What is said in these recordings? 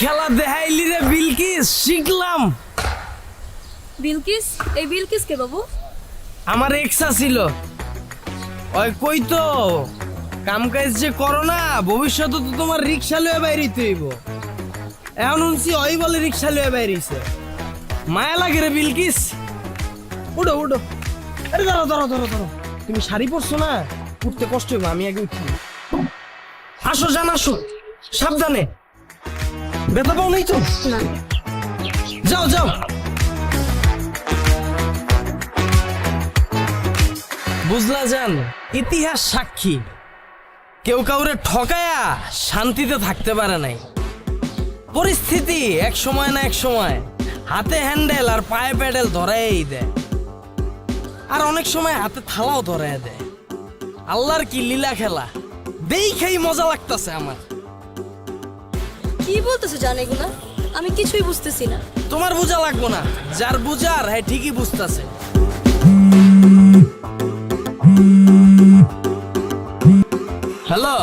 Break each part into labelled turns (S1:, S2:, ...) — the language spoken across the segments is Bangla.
S1: খেলা দেখাইলি রে বিলকিস শিখলাম।
S2: বিলকিস? এই বিলকিস কে বাবু?
S1: আমার এক্সা ছিল ওই কই তো? কাম কাজ যে করো না ভবিষ্যতে তো তোমার রিক্সা লয়ে বাইরিতে হইব। এখন শুনছি ওই বলে রিক্সা লয়ে বাইরিছে। মায়া লাগে রে বিলকিস। উঠো উঠো। আরে ধরো ধরো ধরো ধরো। তুমি শাড়ি পরছো না? উঠতে কষ্ট হবে আমি আগে উঠি আসো জান আসো। সাবধানে। ব্যথা পাও নাই তো
S2: না
S1: যাও যাও বুঝলা যান ইতিহাস সাক্ষী। কেউ কাউরে ঠকায়া শান্তিতে থাকতে পারে নাই। পরিস্থিতি এক সময় না এক সময়। হাতে হ্যান্ডেল আর পায়ে প্যাডেল ধরাই দেয়। আর অনেক সময় হাতে থালাও ধরাই দেয়। আল্লাহর কি লীলা খেলা? দেখেই মজা লাগতাছে আমার।
S2: কি বলতেছো জান এগুলা? আমি কিছুই বুঝতেছি না।
S1: তোমার বোঝা লাগবো না। যার বুঝার হ্যাঁ ঠিকই বুঝতাছে। হ্যালো?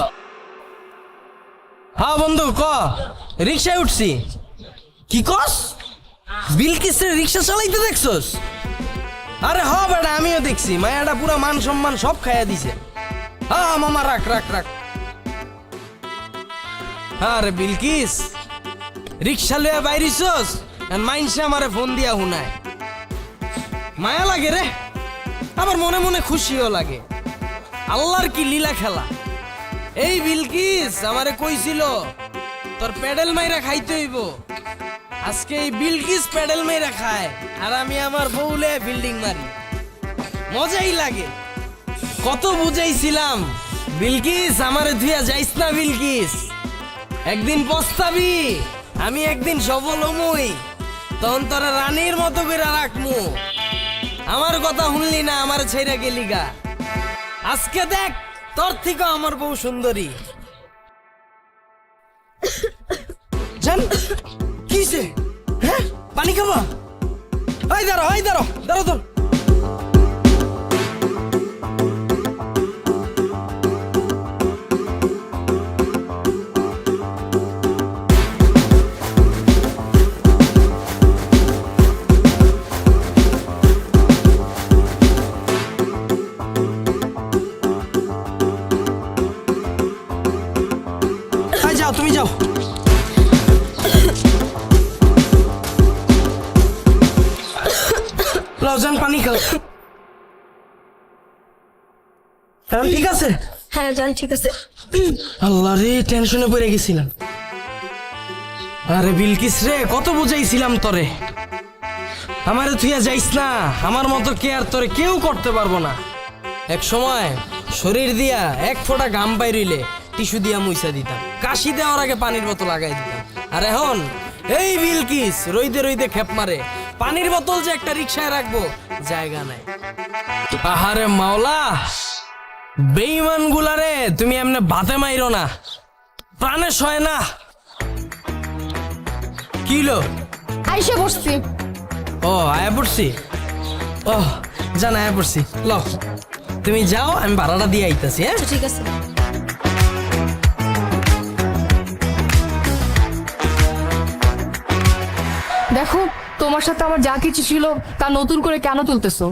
S1: হ্যাঁ বন্ধু, ক? রিক্সায় উঠছি। কি কস? বিলকিসের রিক্সা চালাইতে দেখছস? আরে হ বেটা, আমিও দেখছি। মায়াটা পুরা মান সম্মান সব খাইয়া দিছে। হ্যাঁ মামা, রাখ রাখ রাখ। আরে বিলকিস, রিক্সা লয়ে বাইরিছস মাইনসে আমারে ফোন দিয়া মায়া লাগে রে, আবার মনে মনে খুশিও লাগে। আল্লাহর কি লীলা খেলা। এই বিলকিস, আমারে কইছিল, তোর প্যাডেল মাইরা খাইতে হইব। আজকে এই বিলকিস প্যাডেল মাইরা খায়, আর আমি আমার বউলে বিল্ডিং মারি। মজাই লাগে। কত বুঝাইছিলাম, বিলকিস, আমারে ধুইয়া যাইস না বিলকিস। একদিন পস্তাবি, আমি একদিন সফল হমুই তখন তোরা রানীর মতো করে রাখমু আমার কথা শুনলি না, আমার ছেড়ে গেলি গা। আজকে দেখ, তোর থেকে আমার বউ সুন্দরী। জান কিসে হ্যাঁ? পানি খাব? ওই দাঁড়ো ওই দাঁড়ো দাঁড়ো তোর লজান পানি খাও। এখন ঠিক আছে?
S2: হ্যাঁ জান ঠিক আছে।
S1: আল্লাহ রে টেনশনে পড়ে গেছিলাম। আরে বিলকিস রে কত বুঝাইছিলাম তোরে। আমারে তুই যাইস না আমার মতো কেয়ার তোরে কেউ করতে পারব না। এক সময় শরীর দিয়া এক ফোঁটা গাম বাইরিলে টিস্যু দিয়া মুইসা দিতাম। কাশি দেওয়ার আগে পানির বোতল লাগাই দিতাম। আর এখন এই বিলকিস রইদে রইদে খেপ মারে। পানির বোতল যে একটা রিক্সায় রাখব জায়গা নাই। আহারে মাওলা বেইমান গুলারে তুমি এমনি ভাতে মাইরো না। প্রাণে সয় না। কিলো
S3: আইসে বসছি
S1: ও আয়া পড়ছি? ও জান আয়া পড়ছি। ল তুমি যাও আমি ভাড়াটা দিয়ে আইতাছি হ্যাঁ?
S2: আচ্ছা ঠিক আছে।
S3: তোমার সাথে আমার যা কিছু ছিল তা নতুন করে কেন তুলতেছো?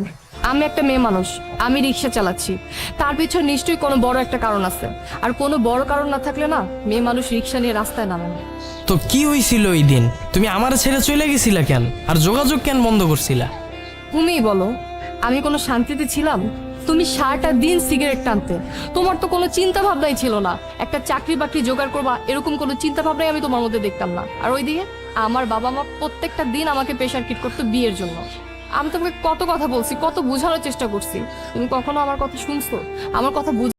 S3: আমি একটা মেয়ে মানুষ আমি রিক্সা চালাচ্ছি। তার পিছনে নিশ্চয়ই কোনো বড় একটা কারণ আছে। আর কোনো বড় কারণ না থাকলে না মেয়ে মানুষ রিক্সা নিয়ে রাস্তায় নামে না।
S1: তো কি হইছিল ওই দিন? তুমি আমার ছেড়ে চলে গেছিলা কেন? আর যোগাযোগ কেন বন্ধ করছিলা?
S3: তুমিই বলো আমি কোনো শান্তিতে ছিলাম? তুমি সারাটা দিন সিগারেট টানতে। তোমার তো কোনো চিন্তা ভাবনাই ছিল না। একটা চাকরি বাকরি জোগাড় করবা এরকম কোনো চিন্তা ভাবনাই আমি তোমার মধ্যে দেখতাম না। আর ওইদিকে? আমার বাবা মা প্রত্যেকটা দিন আমাকে প্রেশার কিট করতো বিয়ের জন্য। আমি তোমাকে কত কথা বলছি, কত বোঝানোর চেষ্টা করছি। তুমি কখনো আমার কথা শুনছো? আমার কথা বুঝ